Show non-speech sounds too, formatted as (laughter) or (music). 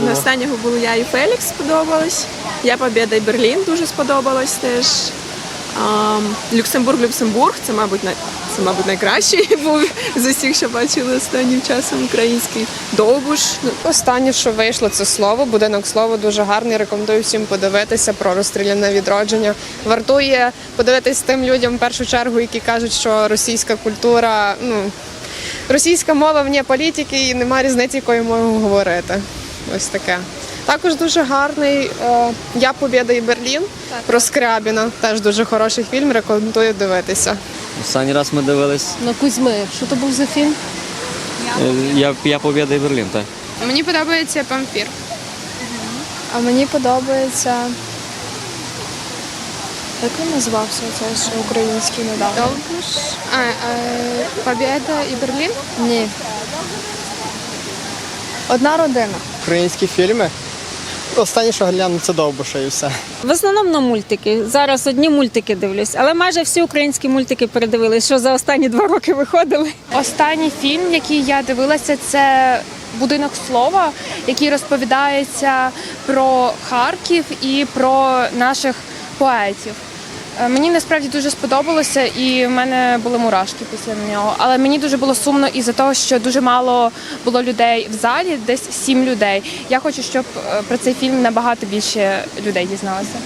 на останнього було я і Фелікс сподобалось. Я Побєда і Берлін дуже сподобалось теж. А, Люксембург, Люксембург, це, мабуть, най... це, мабуть, найкращий (laughs) був з усіх, що бачили останнім часом український. Довбуш. Ну, Останнє, що вийшло, це слово. Будинок слово дуже гарний. Рекомендую всім подивитися про розстріляне відродження. Вартує подивитись тим людям в першу чергу, які кажуть, що російська культура, ну російська мова вне політики і немає різниці, якою мовою говорити. Ось таке. Також дуже гарний е, Я Побєда і Берлін про Скрябіна. Теж дуже хороший фільм. Рекомендую дивитися. Останній раз ми дивились. На Кузьми. Що то був за фільм? е, Я, я Побєда і Берлін, так. Мені подобається памфір. А мені подобається. Як він називався цей український недавно? Довбуш, а, е, Побєда і Берлін. Ні. Одна родина. Українські фільми. Останнє, що гляну, це довбуша і все. В основному на мультики. Зараз одні мультики дивлюсь, але майже всі українські мультики передивились, що за останні два роки виходили. Останній фільм, який я дивилася, це Будинок слова, який розповідається про Харків і про наших поетів. Е, Мені насправді дуже сподобалося, і в мене були мурашки після нього. Але мені дуже було сумно із-за того, що дуже мало було людей в залі, десь сім людей. Я хочу, щоб е, про цей фільм набагато більше людей дізналося.